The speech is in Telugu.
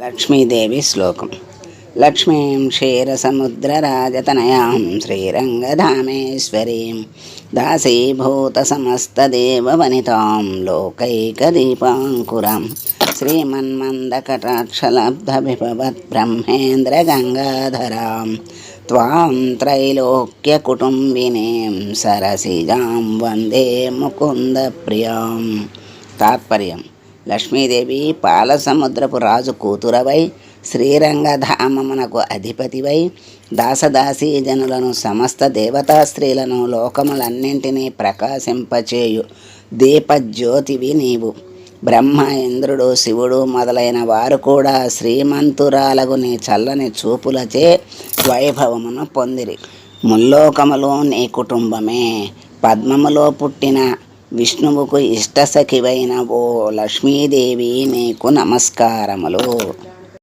లక్ష్మీదేవి శ్లోకం. లక్ష్మీం క్షీరసముద్రరాజతనయాం శ్రీరంగధామేశ్వరీం దాసీభూతసమస్తదేవవనితాం లోకైకదీపాంకురాం శ్రీమన్మందకటాక్షలబ్ధవిభవద్బ్రహ్మేంద్రగంగాధరాం త్వాం త్రైలోక్యకుటుంబినీం సరసిజాం వందే ముకుందప్రియాం. తాత్పర్యం. లక్ష్మీదేవి పాలసముద్రపు రాజు కూతురవై శ్రీరంగధామమునకు అధిపతివై దాసదాసీ జనులను సమస్త దేవతా స్త్రీలను లోకములన్నింటినీ ప్రకాశింపచేయు. దీపజ్యోతివి నీవు. బ్రహ్మ ఇంద్రుడు శివుడు మొదలైన వారు కూడా శ్రీమంతురాలగు నీ చల్లని చూపులచే వైభవమును పొందిరి. ముల్లోకములో నీ కుటుంబమే. పద్మములో పుట్టిన విష్ణువుకు ఇష్టసఖివైన ఓ లక్ష్మీదేవి నీకు నమస్కారములు.